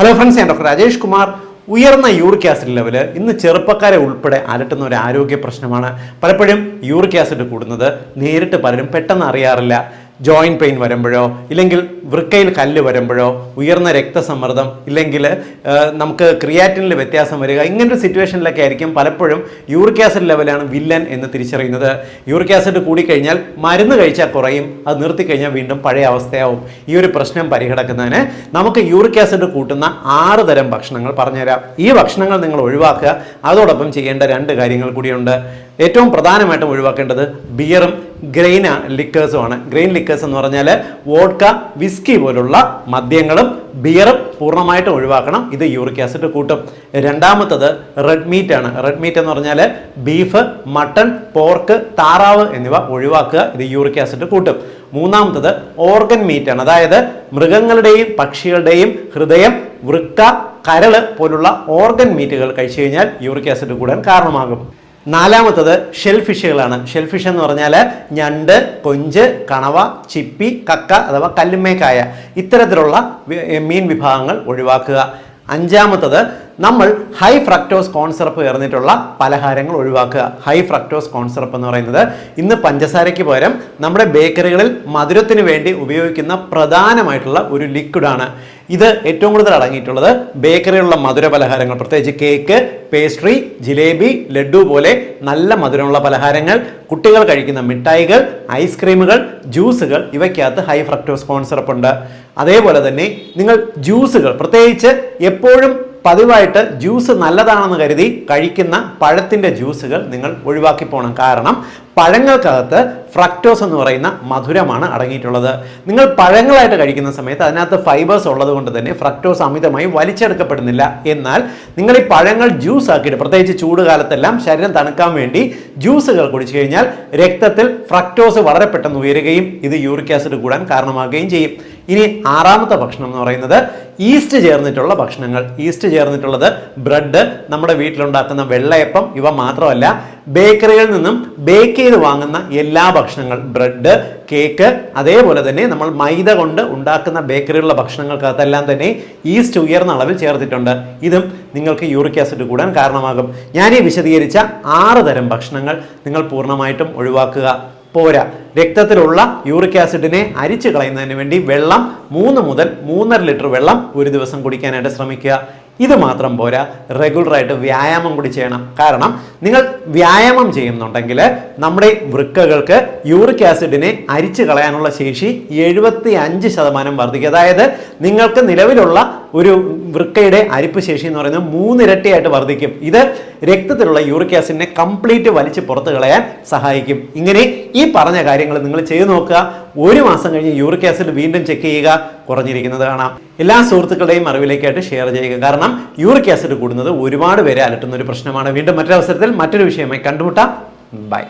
Hello friends ഞാൻ doctor Rajesh Kumar. ഉയർന്ന uric acid level ഇന്ന് ചെറുപ്പക്കാരെ ഉൾപ്പെടെ അലട്ടുന്ന ഒരു ആരോഗ്യ പ്രശ്നമാണ്. പലപ്പോഴും യൂറിക് ആസിഡ് കൂടുന്നത് നേരിട്ട് പലരും പെട്ടെന്ന് അറിയാറില്ല. ജോയിന്റ് പെയിൻ വരുമ്പോഴോ ഇല്ലെങ്കിൽ വൃക്കയിൽ കല്ല് വരുമ്പോഴോ ഉയർന്ന രക്തസമ്മർദ്ദം ഇല്ലെങ്കിൽ നമുക്ക് ക്രിയാറ്റിനിൽ വ്യത്യാസം വരിക ഇങ്ങനൊരു സിറ്റുവേഷനിലൊക്കെ ആയിരിക്കും പലപ്പോഴും യൂറിക് ആസിഡ് ലെവലാണ് വില്ലൻ എന്ന് തിരിച്ചറിയുന്നത്. യൂറിക് ആസിഡ് കൂടിക്കഴിഞ്ഞാൽ മരുന്ന് കഴിച്ചാൽ കുറയും അത് നിർത്തി കഴിഞ്ഞാൽ വീണ്ടും പഴയ അവസ്ഥയാവും. ഈ ഒരു പ്രശ്നം പരിഹടക്കുന്നതിന് നമുക്ക് യൂറിക് ആസിഡ് കൂട്ടുന്ന ആറ് തരം ഭക്ഷണങ്ങൾ പറഞ്ഞുതരാം. ഈ ഭക്ഷണങ്ങൾ നിങ്ങൾ ഒഴിവാക്കുക. അതോടൊപ്പം ചെയ്യേണ്ട രണ്ട് കാര്യങ്ങൾ കൂടിയുണ്ട്. ഏറ്റവും പ്രധാനമായിട്ടും ഒഴിവാക്കേണ്ടത് ബിയറും ഗ്രെയിൻ ലിക്കേഴ്സുമാണ് ഗ്രെയിൻ ലിക്കേഴ്സ് എന്ന് പറഞ്ഞാൽ വോഡ്ക വിസ്കി പോലുള്ള മദ്യങ്ങളും ബിയറും പൂർണമായിട്ടും ഒഴിവാക്കണം. ഇത് യൂറിക് ആസിഡ് കൂട്ടും. രണ്ടാമത്തത് റെഡ് മീറ്റ് ആണ്. റെഡ് മീറ്റ് എന്ന് പറഞ്ഞാൽ ബീഫ് മട്ടൺ പോർക്ക് താറാവ് എന്നിവ ഒഴിവാക്കുക. ഇത് യൂറിക് ആസിഡ് കൂട്ടും. മൂന്നാമത്തത് ഓർഗൻ മീറ്റ് ആണ്. അതായത് മൃഗങ്ങളുടെയും പക്ഷികളുടെയും ഹൃദയം വൃക്ക കരൾ പോലുള്ള ഓർഗൻ മീറ്റുകൾ കഴിച്ചു കഴിഞ്ഞാൽ യൂറിക് ആസിഡ് കൂടാൻ കാരണമാകും. നാലാമത്തത് ഷെൽഫിഷുകളാണ് ഷെൽഫിഷ് എന്ന് പറഞ്ഞാൽ ഞണ്ട് കൊഞ്ച് കണവ ചിപ്പി കക്ക അഥവാ കല്ലുമ്മേക്കായ. ഇത്തരത്തിലുള്ള മീൻ വിഭാഗങ്ങൾ ഒഴിവാക്കുക. അഞ്ചാമത്തത് നമ്മൾ ഹൈ ഫ്രക്ടോസ് കോൺസെറപ്പ് ചേർന്നിട്ടുള്ള പലഹാരങ്ങൾ ഒഴിവാക്കുക. ഹൈ ഫ്രക്ടോസ് കോൺസെറപ്പ് എന്ന് പറയുന്നത് ഇന്ന് പഞ്ചസാരയ്ക്ക് പകരം നമ്മുടെ ബേക്കറികളിൽ മധുരത്തിന് വേണ്ടി ഉപയോഗിക്കുന്ന പ്രധാനമായിട്ടുള്ള ഒരു ലിക്വിഡാണ് ഇത് ഏറ്റവും കൂടുതൽ അടങ്ങിയിട്ടുള്ളത് ബേക്കറിയിലുള്ള മധുര പലഹാരങ്ങൾ പ്രത്യേകിച്ച് കേക്ക് പേസ്ട്രി ജിലേബി ലഡു പോലെ നല്ല മധുരമുള്ള പലഹാരങ്ങൾ കുട്ടികൾ കഴിക്കുന്ന മിഠായികൾ ഐസ്ക്രീമുകൾ ജ്യൂസുകൾ ഇവയ്ക്കകത്ത് ഹൈ ഫ്രക്ടോസ് കോൺസെറപ്പ് ഉണ്ട്. അതേപോലെ തന്നെ നിങ്ങൾ ജ്യൂസുകൾ പ്രത്യേകിച്ച് എപ്പോഴും പതിവായിട്ട് ജ്യൂസ് നല്ലതാണെന്ന് കരുതി കഴിക്കുന്ന പഴത്തിന്റെ ജ്യൂസുകൾ നിങ്ങൾ ഒഴിവാക്കി പോകണം കാരണം പഴങ്ങൾക്കകത്ത് ഫ്രക്ടോസ് എന്ന് പറയുന്ന മധുരമാണ് അടങ്ങിയിട്ടുള്ളത്. നിങ്ങൾ പഴങ്ങളായിട്ട് കഴിക്കുന്ന സമയത്ത് അതിനകത്ത് ഫൈബേഴ്സ് ഉള്ളത് കൊണ്ട് തന്നെ ഫ്രക്ടോസ് അമിതമായി വലിച്ചെടുക്കപ്പെടുന്നില്ല. എന്നാൽ നിങ്ങൾ ഈ പഴങ്ങൾ ജ്യൂസ് ആക്കിയിട്ട് പ്രത്യേകിച്ച് ചൂട് കാലത്തെല്ലാം ശരീരം തണുക്കാൻ വേണ്ടി ജ്യൂസുകൾ കുടിച്ചു കഴിഞ്ഞാൽ രക്തത്തിൽ ഫ്രക്ടോസ് വളരെ പെട്ടെന്ന് ഉയരുകയും ഇത് യൂറിക് ആസിഡ് കൂടാൻ കാരണമാകുകയും ചെയ്യും. ഇനി ആറാമത്തെ ഭക്ഷണം എന്ന് പറയുന്നത് ഈസ്റ്റ് ചേർന്നിട്ടുള്ള ഭക്ഷണങ്ങൾ. ഈസ്റ്റ് ചേർന്നിട്ടുള്ളത് ബ്രെഡ് നമ്മുടെ വീട്ടിലുണ്ടാക്കുന്ന വെള്ളയപ്പം ഇവ മാത്രമല്ല ബേക്കറികളിൽ നിന്നും ബേക്ക് ചെയ്ത് വാങ്ങുന്ന എല്ലാ ഭക്ഷണങ്ങൾ ബ്രെഡ് കേക്ക് അതേപോലെ തന്നെ നമ്മൾ മൈദ കൊണ്ട് ഉണ്ടാക്കുന്ന ബേക്കറികളിലുള്ള ഭക്ഷണങ്ങൾക്കകത്തെല്ലാം തന്നെ ഈസ്റ്റ് ഉയർന്ന അളവിൽ ചേർത്തിട്ടുണ്ട്. ഇതും നിങ്ങൾക്ക് യൂറിക് ആസിഡ് കൂടാൻ കാരണമാകും. ഞാൻ ഈ വിശദീകരിച്ച ആറ് തരം ഭക്ഷണങ്ങൾ നിങ്ങൾ പൂർണമായിട്ടും ഒഴിവാക്കുക. പോരാ. രക്തത്തിലുള്ള യൂറിക് ആസിഡിനെ അരിച്ചു കളയുന്നതിന് വേണ്ടി വെള്ളം മൂന്ന് മുതൽ മൂന്നര ലിറ്റർ വെള്ളം ഒരു ദിവസം കുടിക്കാനായിട്ട് ശ്രമിക്കുക. ഇത് മാത്രം പോരാ. റെഗുലറായിട്ട് വ്യായാമം കൂടി ചെയ്യണം. കാരണം നിങ്ങൾ വ്യായാമം ചെയ്യുന്നുണ്ടെങ്കിൽ നമ്മുടെ വൃക്കകൾക്ക് യൂറിക് ആസിഡിനെ അരിച്ചു കളയാനുള്ള ശേഷി എഴുപത്തി അഞ്ച് ശതമാനം വർദ്ധിക്കും. അതായത് നിങ്ങൾക്ക് നിലവിലുള്ള ഒരു വൃക്കയുടെ അരിപ്പ് ശേഷി എന്ന് പറയുന്നത് മൂന്നിരട്ടിയായിട്ട് വർദ്ധിക്കും. ഇത് രക്തത്തിലുള്ള യൂറിക് ആസിഡിനെ കംപ്ലീറ്റ് വലിച്ച് പുറത്തു കളയാൻ സഹായിക്കും. ഇങ്ങനെ ഈ പറഞ്ഞ കാര്യങ്ങൾ നിങ്ങൾ ചെയ്തു നോക്കുക. ഒരു മാസം കഴിഞ്ഞ് യൂറിക് ആസിഡ് വീണ്ടും ചെക്ക് ചെയ്യുക. കുറഞ്ഞിരിക്കുന്നത് കാണാം. എല്ലാ സുഹൃത്തുക്കളുടെയും അറിവിലേക്കായിട്ട് ഷെയർ ചെയ്യുക. കാരണം യൂറിക് ആസിഡ് കൂടുന്നത് ഒരുപാട് പേരെ അലട്ടുന്ന ഒരു പ്രശ്നമാണ്. വീണ്ടും മറ്റൊരവസരത്തിൽ മറ്റൊരു വിഷയമായി കണ്ടുമുട്ടാം. ബൈ